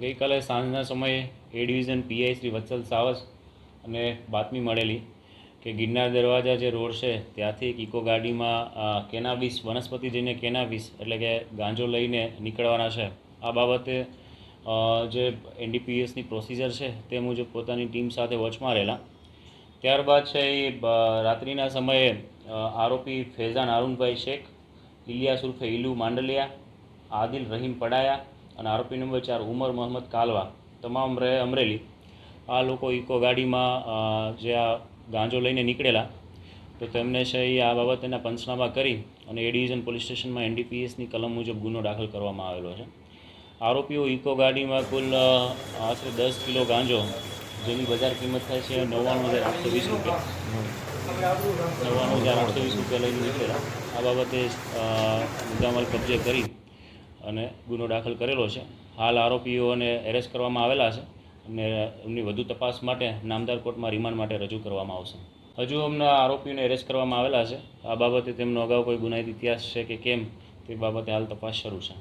ગઈકાલે સાંજના સમયે A division PI Shri Vatsal Savas અને બાતમી મળેલી કે ગિરનાર દરવાજા જે રોડ છે, ત્યાંથી એક ઇકો ગાડીમાં કેનાબીસ, વનસ્પતિ જઈને કેનાબીસ એટલે કે ગાંજો લઈને નીકળવાના છે. આ બાબતે જે એનડીપીએસની પ્રોસિજર છે, તે મુજબ પોતાની ટીમ સાથે વોચમાં રહેલા. ત્યારબાદ છે એ રાત્રિના સમયે આરોપી ફૈઝાન અરુણભાઈ શેખ ઇલિયાસ ઉર્ફે ઇલુ માંડલિયા, આદિલ રહીમ પડાયા અને આરોપી નંબર ચાર ઉમર મોહમ્મદ કાલવા, તમામ રહે અમરેલી. આ લોકો ઇકો ગાડીમાં જે આ ગાંજો લઈને નીકળેલા, તો તેમને છે એ આ બાબતેના પંચનામા કરી અને એ ડિવિઝન પોલીસ સ્ટેશનમાં એનડીપીએસની કલમ મુજબ ગુનો દાખલ કરવામાં આવેલો છે. આરોપીઓ ઇકો ગાડીમાં કુલ આશરે દસ કિલો ગાંજો, જેની બજાર કિંમત થાય છે નવ્વાણું હજાર આઠસો વીસ રૂપિયા. નવ્વાણું હજાર આઠસો વીસ રૂપિયા લઈને નીકળેલા. આ બાબતે મુદ્દામાલ કબજે કરી અને ગુનો દાખલ કરેલો છે. હાલ આરોપીઓને એરેસ્ટ કરવામાં આવેલા છે અને એમની વધુ તપાસ માટે નામદાર કોર્ટમાં રિમાન્ડ માટે રજૂ કરવામાં આવશે. હજુ અમના આરોપીઓને એરેસ્ટ કરવામાં આવેલા છે. આ બાબતે તેમનો અગાઉ કોઈ ગુનાહિત ઇતિહાસ છે કે કેમ તે બાબતે હાલ તપાસ શરૂ છે.